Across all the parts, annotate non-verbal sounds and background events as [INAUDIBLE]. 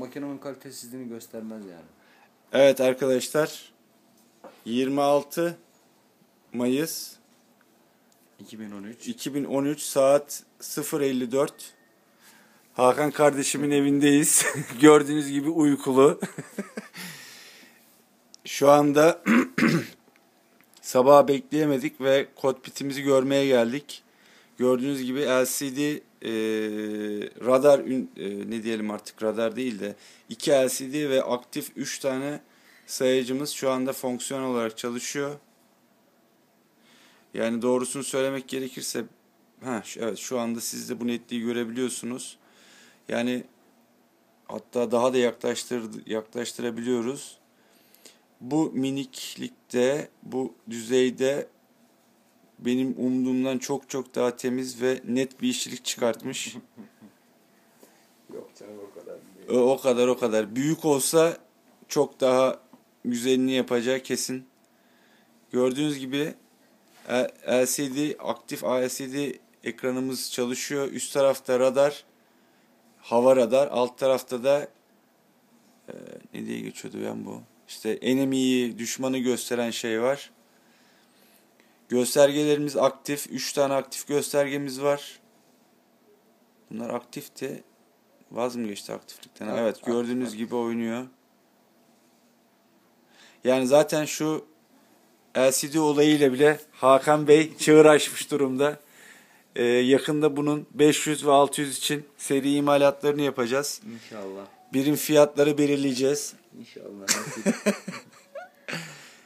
makinenin kalitesizliğini göstermez yani. Evet arkadaşlar 26 Mayıs 2013. 2013 saat 0.54 Hakan kardeşimin evindeyiz. [LAUGHS] Gördüğünüz gibi uykulu. [LAUGHS] Şu anda [CLEARS THROAT] sabah bekleyemedik ve kokpitimizi görmeye geldik. Gördüğünüz gibi LCD e, radar e, ne diyelim artık radar değil de iki LCD ve aktif 3 tane sayacımız şu anda fonksiyon olarak çalışıyor. Yani doğrusunu söylemek gerekirse ha evet şu anda siz de bu netliği görebiliyorsunuz. Yani hatta daha da yaklaştır yaklaştırabiliyoruz. Bu miniklikte, bu düzeyde benim umduğumdan çok çok daha temiz ve net bir işçilik çıkartmış. [LAUGHS] Yok canım o kadar değil. O, kadar o kadar. Büyük olsa çok daha güzelini yapacağı kesin. Gördüğünüz gibi LCD aktif LCD ekranımız çalışıyor. Üst tarafta radar, hava radar. Alt tarafta da e, ne diye geçiyordu ben bu? İşte enemy'yi, düşmanı gösteren şey var. Göstergelerimiz aktif. 3 tane aktif göstergemiz var. Bunlar aktifti. Vaz mı geçti aktiflikten? Evet, Evet, gördüğünüz aktif. gibi oynuyor. Yani zaten şu LCD olayıyla bile Hakan Bey çığır açmış durumda. Ee, yakında bunun 500 ve 600 için seri imalatlarını yapacağız. İnşallah. Birim fiyatları belirleyeceğiz. İnşallah. [LAUGHS]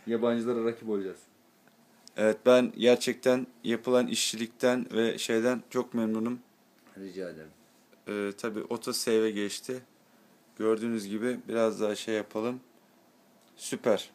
Yabancılara rakip olacağız. Evet ben gerçekten yapılan işçilikten ve şeyden çok memnunum. Rica ederim. Ee, tabii otosave geçti. Gördüğünüz gibi biraz daha şey yapalım. Süper.